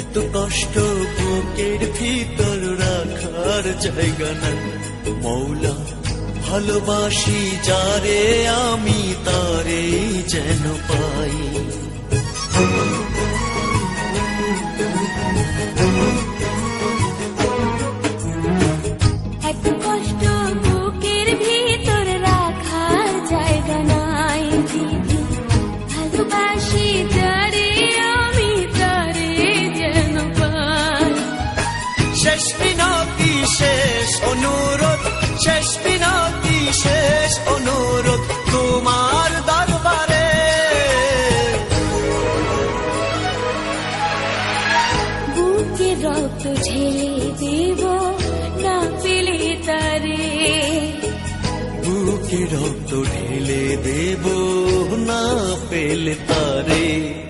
এত কষ্ট বুকের ভিতর রাখার জায়গা না মৌলা ভালোবাসি যারে আমি তারে যেন শেষ বিনতি শেষ অনুরোধ। শেষ বিনতি শেষ অনুরোধ। তোমার দরবারে। বুকে রক্ত ঝেলে দেব না পেলে তারে। বুকে রক্ত ঢেলে দেব না পেলে তারে।